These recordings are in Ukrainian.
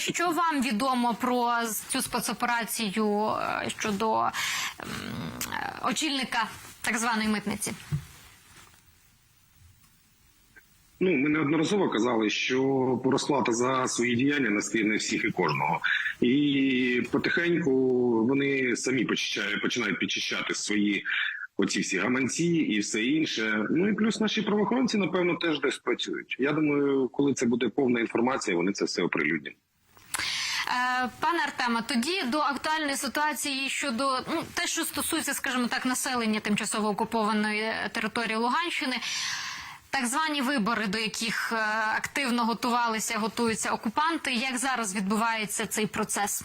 Що вам відомо про цю спецоперацію е, щодо е, очільника так званої митниці? Ну, ми неодноразово казали, що розплата за свої діяння настигне всіх і кожного, і потихеньку вони самі починають підчищати свої оці всі гаманці і все інше. Ну і плюс наші правоохоронці, напевно, теж десь працюють. Я думаю, коли це буде повна інформація, вони це все оприлюднять. Е, Пане Артема, тоді до актуальної ситуації щодо ну, те, що стосується, скажімо так, населення тимчасово окупованої території Луганщини. Так звані вибори, до яких е, активно готувалися, готуються окупанти. Як зараз відбувається цей процес?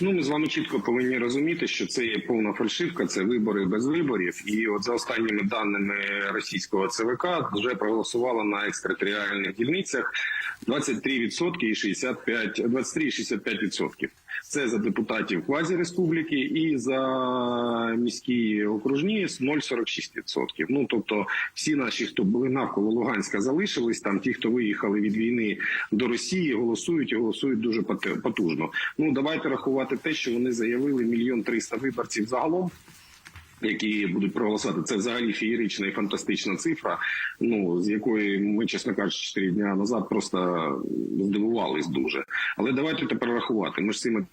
Ну, ми з вами чітко повинні розуміти, що це є повна фальшивка, це вибори без виборів. І от за останніми даними російського ЦВК вже проголосувало на екстериторіальних дільницях 23% і 65, 23 і 65%. Це за депутатів квазіреспубліки і за міські окружні 0,46%. Ну тобто, всі наші, хто були навколо Луганська, залишились там. Ті, хто виїхали від війни до Росії, голосують і голосують дуже пот- потужно. Ну давайте рахувати те, що вони заявили мільйон триста виборців загалом. Які будуть проголосувати, це взагалі феєрична і фантастична цифра. Ну з якої ми, чесно кажучи, 4 дня назад просто здивувались дуже. Але давайте тепер рахувати. Ми ж цими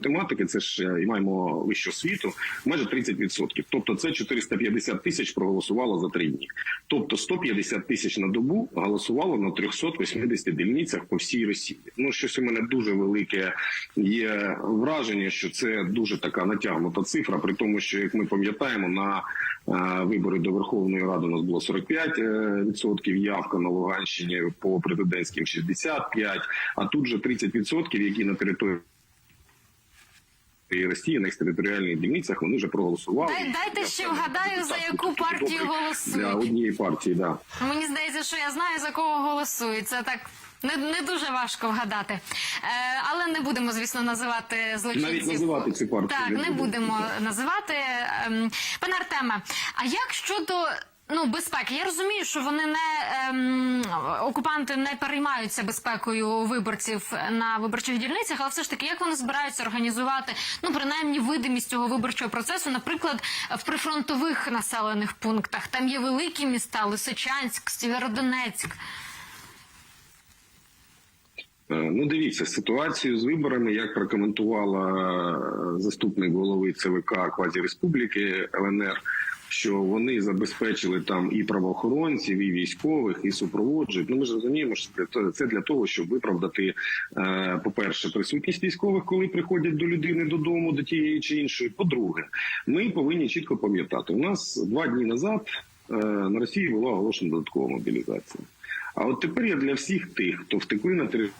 тематики, це ж е, і маємо вищу освіту, майже 30%. Тобто це 450 тисяч проголосувало за три дні. Тобто 150 тисяч на добу голосувало на 380 дільницях по всій Росії. Ну щось у мене дуже велике є враження, що це дуже така натягнута цифра, при тому, що як ми пам'ятаємо, на е, вибори до Верховної Ради у нас було 45% е, відсотків явка на Луганщині по президентським 65%, а тут же 30%, які на території і Росії на екстериторіальних дільницях вони вже проголосували. Дай- дайте ще вгадаю, за яку партію голосують. для однієї партії. Да Мені здається, що я знаю за кого голосують. Це так. Не, не дуже важко вгадати, е, але не будемо, звісно, називати злочинців. Навіть називати цю партію Так, не будемо називати. Ем, Пане Артеме, а як щодо ну безпеки? Я розумію, що вони не ем, окупанти не переймаються безпекою виборців на виборчих дільницях, але все ж таки, як вони збираються організувати ну принаймні видимість цього виборчого процесу, наприклад, в прифронтових населених пунктах? Там є великі міста: Лисичанськ, Сєвєродонецьк. Е, ну дивіться ситуацію з виборами, як прокоментувала е, заступник голови ЦВК Квазіреспубліки ЛНР. Що вони забезпечили там і правоохоронців, і військових, і супроводжують. Ну ми ж розуміємо, що це- для того, щоб виправдати, е, по-перше, присутність військових, коли приходять до людини додому, до тієї чи іншої. По-друге, ми повинні чітко пам'ятати. У нас два дні назад е, на Росії була оголошена додаткова мобілізація. А от тепер я для всіх тих, хто втекли на територію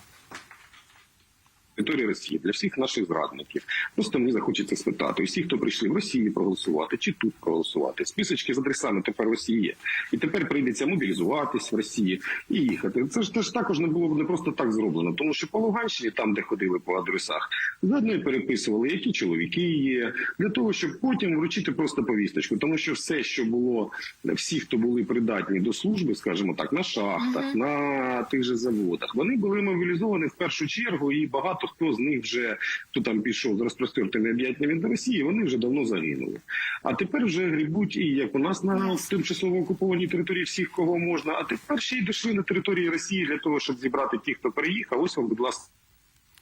території Росії для всіх наших зрадників. Просто мені захочеться спитати усі, хто прийшли в Росії проголосувати чи тут проголосувати. Списочки з адресами тепер Росії є. І тепер прийдеться мобілізуватись в Росії і їхати. Це ж теж також не було не просто так зроблено, тому що по Луганщині, там де ходили по адресах, заодно і переписували, які чоловіки є, для того, щоб потім вручити просто повісточку. Тому що все, що було всі, хто були придатні до служби, скажімо так, на шахтах, на тих же заводах, вони були мобілізовані в першу чергу, і багато хто з них вже хто там пішов з розпростертими об'яттями від Росії, вони вже давно загинули. А тепер вже грібуть і як у нас на тимчасово окупованій території всіх, кого можна, а тепер ще й дійшли на території Росії для того, щоб зібрати тих, хто переїхав. Ось вам, будь ласка.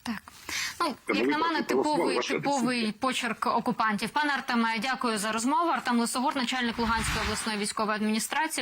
Так. Ну, як на мене, типовий, типовий почерк окупантів. Пане Артеме, дякую за розмову. Артем Лисогор, начальник Луганської обласної військової адміністрації.